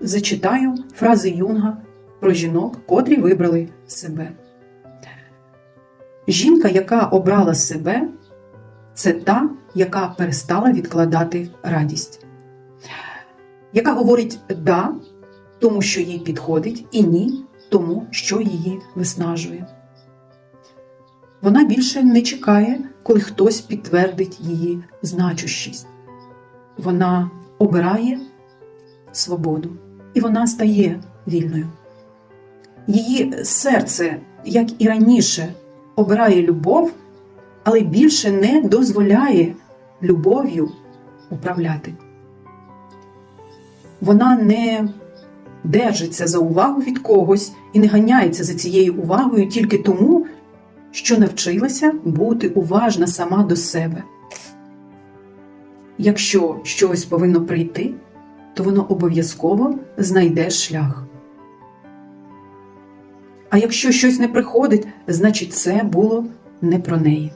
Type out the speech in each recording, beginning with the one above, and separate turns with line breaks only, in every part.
зачитаю фрази Юнга про жінок, котрі вибрали себе. Жінка, яка обрала себе, це та, яка перестала відкладати радість, яка говорить да, тому що їй підходить, і ні, тому що її виснажує. Вона більше не чекає, коли хтось підтвердить її значущість. Вона обирає свободу, і вона стає вільною. Її серце, як і раніше, обирає любов, але більше не дозволяє любов'ю управляти. Вона не держиться за увагу від когось і не ганяється за цією увагою тільки тому, що навчилася бути уважна сама до себе. Якщо щось повинно прийти, то воно обов'язково знайде шлях. А якщо щось не приходить, значить це було не про неї.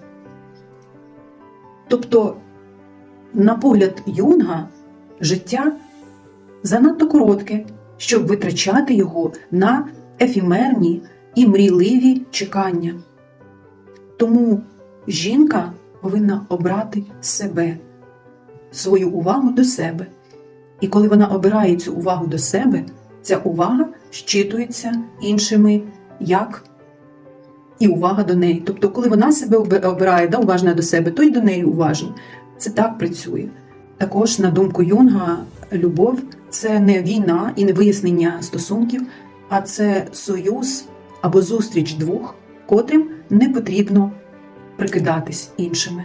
Тобто, на погляд Юнга, життя занадто коротке, щоб витрачати його на ефімерні і мрійливі чекання. Тому жінка повинна обрати себе, свою увагу до себе. І коли вона обирає цю увагу до себе, ця увага щитується іншими як і увага до неї. Тобто, коли вона себе обирає, да, уважна до себе, то й до неї уважні. Це так працює. Також, на думку Юнга, любов це не війна і не вияснення стосунків, а це союз або зустріч двох, котрим не потрібно прикидатись іншими.